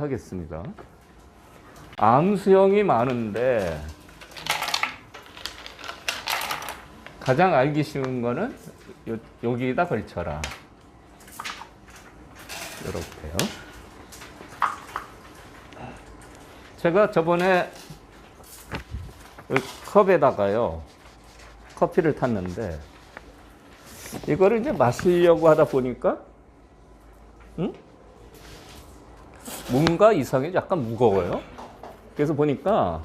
하겠습니다. 암수형이 많은데 가장 알기 쉬운 거는 요, 여기다 걸쳐라. 이렇게요. 제가 저번에 이 컵에다가요 커피를 탔는데 이거를 이제 마시려고 하다 보니까 응? 뭔가 이상해 약간 무거워요. 그래서 보니까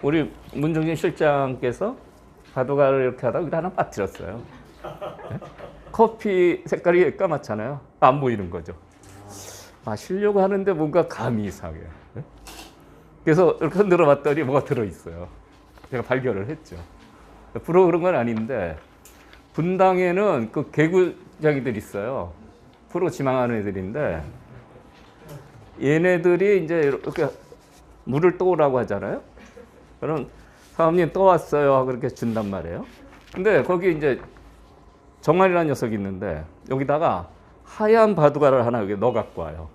우리 문정진 실장께서 바둑알을 이렇게 하다가 여기다 하나 빠뜨렸어요. 네? 커피 색깔이 까맣잖아요. 안 보이는 거죠. 마시려고 하는데 뭔가 감이 이상해요. 네? 그래서 이렇게 흔들어 봤더니 뭐가 들어있어요. 제가 발견을 했죠. 부러 그런 건 아닌데 분당에는 그 개구장이들 있어요. 프로 지망하는 애들인데 얘네들이 이제 이렇게 물을 떠오라고 하잖아요. 그럼 사모님 떠왔어요 그렇게 준단 말이에요. 근데 거기 이제 정말이라는 녀석이 있는데 여기다가 하얀 바둑알을 하나 여기 넣어 갖고 와요.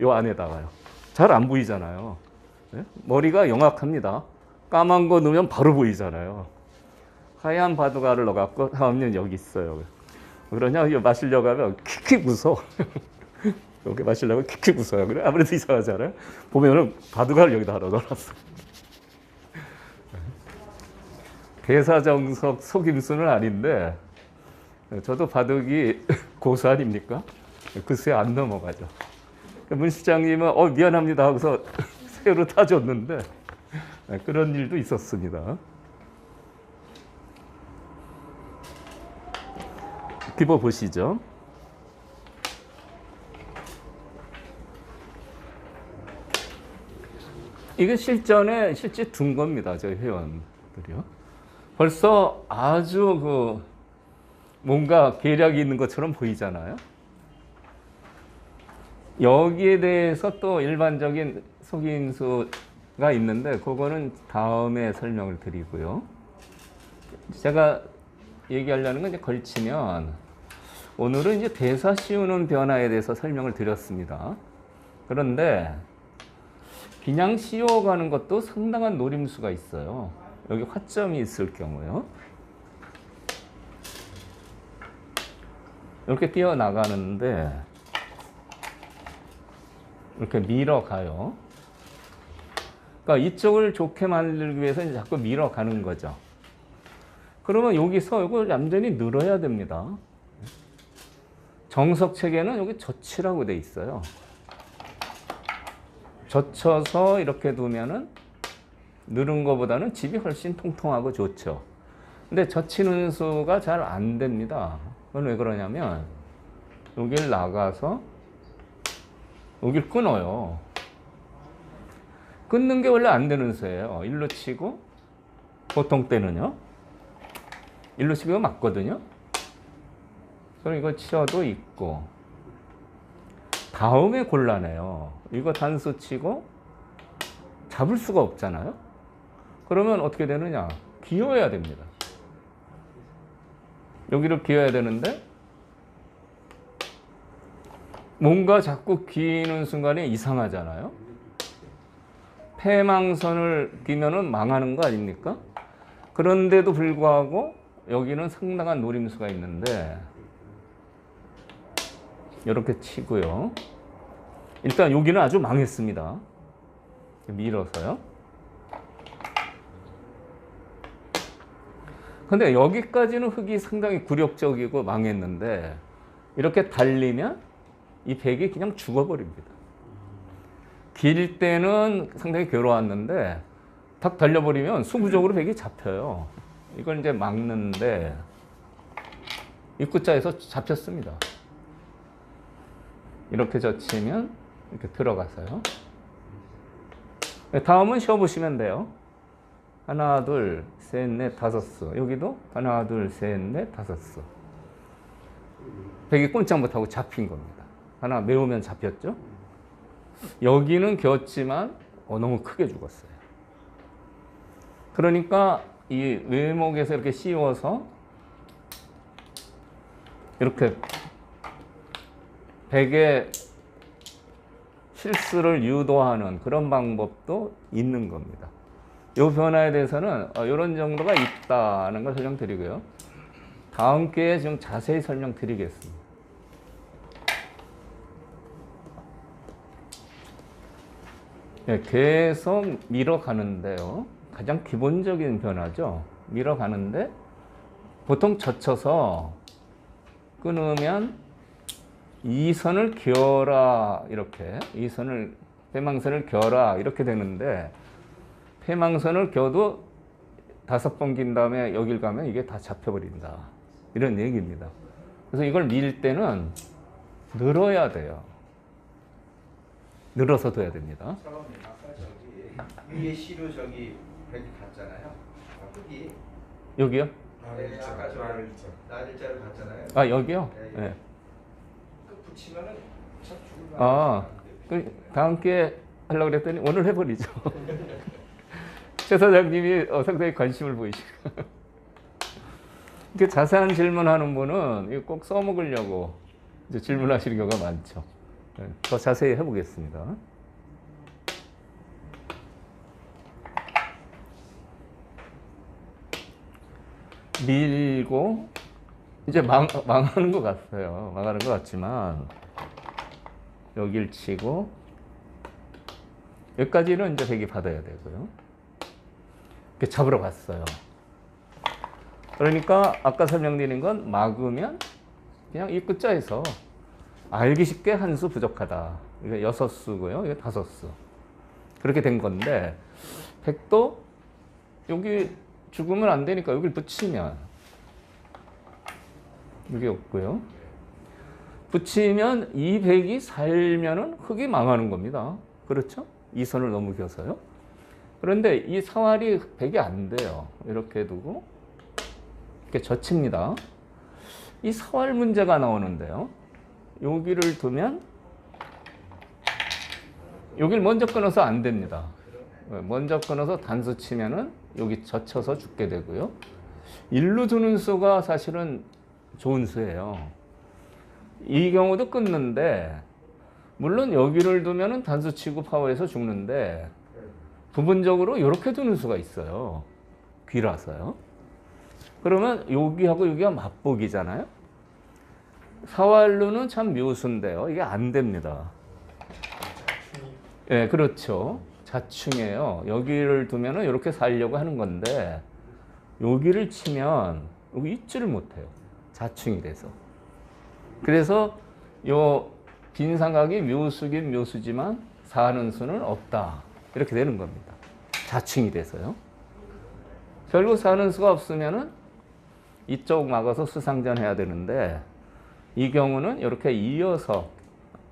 요 안에다가요. 잘 안 보이잖아요. 네? 머리가 영악합니다. 까만 거 넣으면 바로 보이잖아요. 하얀 바둑알을 넣어 갖고 사모님 여기 있어요. 그러냐 이거 마시려고 하면 킥킥 웃어. 이렇게 마시려고 킥킥 웃어요. 그래 아무래도 이상하잖아요. 보면은 바둑알을 여기다 하나 넣어놨어. 대사정석 속임수는 아닌데 저도 바둑이 고수 아닙니까? 글쎄 안 넘어가죠. 문 시장님은 어 미안합니다 하고서 새로 타줬는데 그런 일도 있었습니다. 기보 보시죠. 이게 실전에 실제 둔 겁니다. 저희 회원들이요. 벌써 아주 그 뭔가 계략이 있는 것처럼 보이잖아요. 여기에 대해서 또 일반적인 속인수가 있는데 그거는 다음에 설명을 드리고요. 제가 얘기하려는 건 이제 걸치면 오늘은 이제 대사 씌우는 변화에 대해서 설명을 드렸습니다. 그런데 그냥 씌워가는 것도 상당한 노림수가 있어요. 여기 화점이 있을 경우요. 이렇게 뛰어나가는데 이렇게 밀어가요. 그러니까 이쪽을 좋게 만들기 위해서 이제 자꾸 밀어가는 거죠. 그러면 여기서 이걸 얌전히 늘어야 됩니다. 정석 체계는 여기 젖히라고 돼 있어요. 젖혀서 이렇게 두면은 늘은 것보다는 집이 훨씬 통통하고 좋죠. 근데 젖히는 수가 잘 안 됩니다. 그건 왜 그러냐면 여길 나가서 여길 끊어요. 끊는 게 원래 안 되는 수예요. 일로 치고 보통 때는요. 일로 치기가 맞거든요. 그럼 이거 치어도 있고 다음에 곤란해요. 이거 단수 치고 잡을 수가 없잖아요. 그러면 어떻게 되느냐? 기어야 됩니다. 여기를 기어야 되는데 뭔가 자꾸 기는 순간에 이상하잖아요. 패망선을 기면은 망하는 거 아닙니까? 그런데도 불구하고 여기는 상당한 노림수가 있는데 이렇게 치고요. 일단 여기는 아주 망했습니다. 밀어서요. 근데 여기까지는 흙이 상당히 굴욕적이고 망했는데 이렇게 달리면 이 백이 그냥 죽어버립니다. 길 때는 상당히 괴로웠는데 탁 달려버리면 수부적으로 백이 잡혀요. 이걸 이제 막는데 입구자에서 잡혔습니다. 이렇게 젖히면 이렇게 들어가서요. 네, 다음은 쉬어보시면 돼요. 하나, 둘, 셋, 넷, 다섯 수. 여기도 하나, 둘, 셋, 넷, 다섯 수. 백이 꼼짝 못하고 잡힌 겁니다. 하나 메우면 잡혔죠? 여기는 겨웠지만 어, 너무 크게 죽었어요. 그러니까 이 외목에서 이렇게 씌워서 이렇게 백에 필수를 유도하는 그런 방법도 있는 겁니다. 이 변화에 대해서는 이런 정도가 있다는 걸 설명드리고요. 다음 기회에 좀 자세히 설명드리겠습니다. 예, 계속 밀어가는데요. 가장 기본적인 변화죠. 밀어가는데 보통 젖혀서 끊으면 이 선을 겨라 이렇게 이 선을 패망선을 겨라 이렇게 되는데 패망선을 겨도 다섯 번 긴 다음에 여길 가면 이게 다 잡혀버린다 이런 얘기입니다. 그래서 이걸 밀 때는 늘어야 돼요. 늘어서 둬야 됩니다. 사범님 아까 저기 위에 시로 저기 백 갔잖아요. 아, 흙이 여기요? 네, 아까 저 나일자로 갔잖아요. 아 여기요? 예, 예. 네. 아. 그 다음 기회에 하려고 그랬더니 오늘 해버리죠. 최 사장님이 어, 상당히 관심을 보이시고. 이렇게 자세한 질문하는 분은 이거 꼭 써먹으려고 질문하시는 경우가 많죠. 네, 더 자세히 해보겠습니다. 밀고 이제 망, 망하는 것 같아요. 망하는 것 같지만 여길 치고 여기까지는 이제 백이 받아야 되고요. 이렇게 잡으러 갔어요. 그러니까 아까 설명드린 건 막으면 그냥 이 끝자에서 알기 쉽게 한 수 부족하다. 이게 여섯 수고요. 이게 다섯 수. 그렇게 된 건데 백도 여기 죽으면 안 되니까 여기를 붙이면 이게 없고요. 붙이면 이 백이 살면은 흙이 망하는 겁니다. 그렇죠? 이 선을 넘겨서요. 그런데 이 사활이 백이 안 돼요. 이렇게 두고 이렇게 젖힙니다. 이 사활 문제가 나오는데요. 여기를 두면 여기를 먼저 끊어서 안 됩니다. 먼저 끊어서 단수 치면은 여기 젖혀서 죽게 되고요. 일로 두는 수가 사실은 좋은 수예요. 이 경우도 끊는데 물론 여기를 두면은 단수 치고 파워해서 죽는데 부분적으로 이렇게 두는 수가 있어요. 귀라서요. 그러면 여기하고 여기가 맞복이잖아요. 사활루는 참 묘수인데요. 이게 안 됩니다. 예, 그렇죠. 자충이에요. 여기를 두면은 이렇게 살려고 하는 건데 여기를 치면 여기 있지를 못해요. 자충이 돼서. 그래서 요 빈 삼각이 묘수긴 묘수지만 사는 수는 없다. 이렇게 되는 겁니다. 자충이 돼서요. 결국 사는 수가 없으면은 이쪽 막아서 수상전 해야 되는데 이 경우는 이렇게 이어서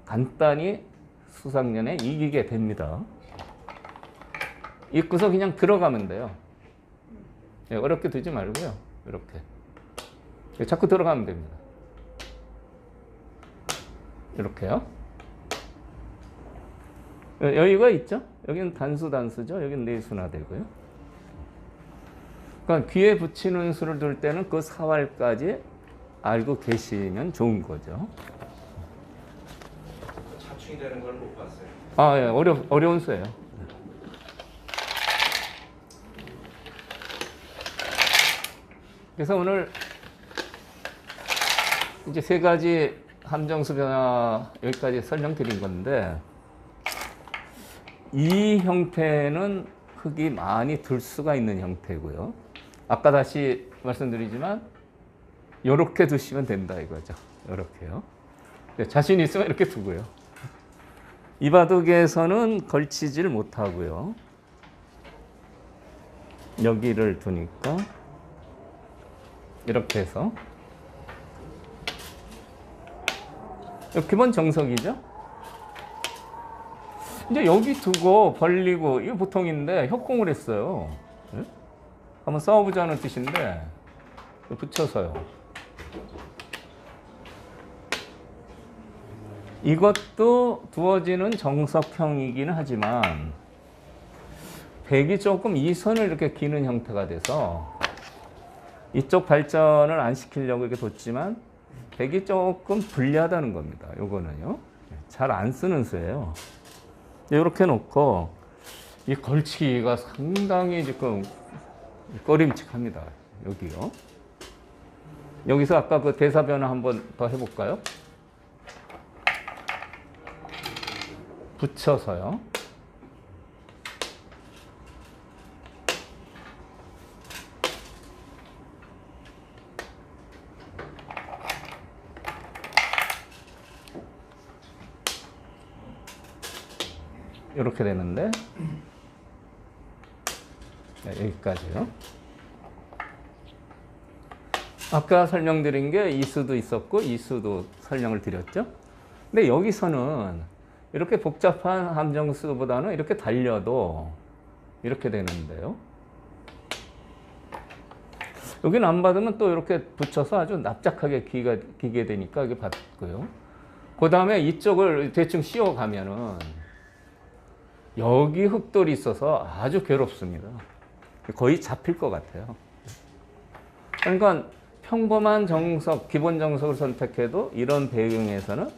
간단히 수상전에 이기게 됩니다. 입고서 그냥 들어가면 돼요. 예, 어렵게 두지 말고요. 이렇게. 자꾸 들어가면 됩니다. 이렇게요. 여- 여유가 있죠? 여기는 단수 단수죠. 여기는 내수나 되고요. 그러니까 귀에 붙이는 수를 둘 때는 그 사활까지 알고 계시면 좋은 거죠. 자충이 되는 걸 못 봤어요. 아, 예, 어려, 어려운 수예요. 그래서 오늘 이제 세 가지 함정수 변화 여기까지 설명드린 건데 이 형태는 흙이 많이 들 수가 있는 형태고요. 아까 다시 말씀드리지만 이렇게 두시면 된다 이거죠. 이렇게요. 자신 있으면 이렇게 두고요. 이 바둑에서는 걸치질 못하고요. 여기를 두니까 이렇게 해서 기본 정석이죠. 이제 여기 두고 벌리고 이거 보통인데 협공을 했어요. 예? 한번 싸워보자는 뜻인데 붙여서요. 이것도 두어지는 정석형이기는 하지만 백이 조금 이 선을 이렇게 기는 형태가 돼서 이쪽 발전을 안 시키려고 이렇게 뒀지만 백이 조금 불리하다는 겁니다. 요거는요. 잘 안 쓰는 수예요. 이렇게 놓고 이 걸치기가 상당히 지금 꺼림칙합니다. 여기요. 여기서 아까 그 대사 변화 한번 더 해볼까요? 붙여서요. 이렇게 되는데 네, 여기까지요. 아까 설명드린 게 이수도 있었고 이수도 설명을 드렸죠. 근데 여기서는 이렇게 복잡한 함정수보다는 이렇게 달려도 이렇게 되는데요. 여기는 안 받으면 또 이렇게 붙여서 아주 납작하게 기가, 기게 되니까 이게 받고요. 그 다음에 이쪽을 대충 씌워가면은 여기 흙돌이 있어서 아주 괴롭습니다. 거의 잡힐 것 같아요. 그러니까 평범한 정석, 기본 정석을 선택해도 이런 배경에서는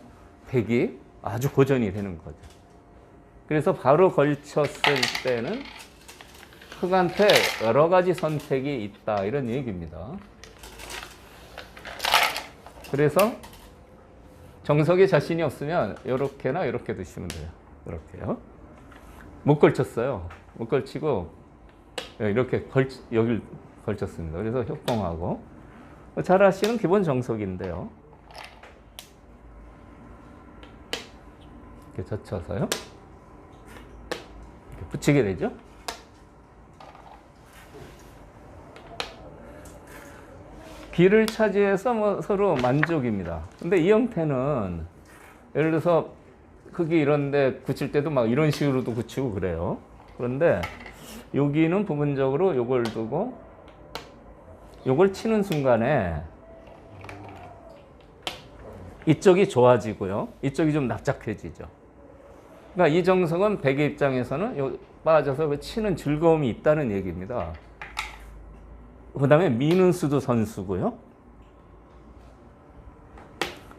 백이 아주 고전이 되는 거죠. 그래서 바로 걸쳤을 때는 흙한테 여러 가지 선택이 있다 이런 얘기입니다. 그래서 정석에 자신이 없으면 이렇게나 이렇게 두시면 돼요. 이렇게요. 못 걸쳤어요. 못 걸치고 이렇게 걸 여길 걸쳤습니다. 그래서 협공하고 잘 아시는 기본 정석인데요. 이렇게 젖혀서요. 이렇게 붙이게 되죠. 길을 차지해서 뭐 서로 만족입니다. 근데 이 형태는 예를 들어서 흙이 이런데 붙일 때도 막 이런 식으로도 붙이고 그래요. 그런데 여기는 부분적으로 요걸 두고 요걸 치는 순간에 이쪽이 좋아지고요. 이쪽이 좀 납작해지죠. 그러니까 이 정석은 백의 입장에서는 요 빠져서 그 치는 즐거움이 있다는 얘기입니다. 그 다음에 미는 수도 선수고요.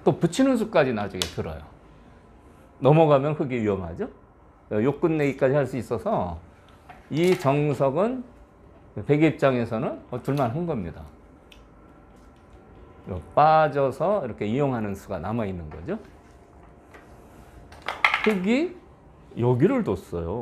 또 붙이는 수까지 나중에 들어요. 넘어가면 흙이 위험하죠. 요 끝내기까지 할 수 있어서 이 정석은 백의 입장에서는 어, 둘만 한 겁니다. 요 빠져서 이렇게 이용하는 수가 남아 있는 거죠. 흙이 여기를 뒀어요.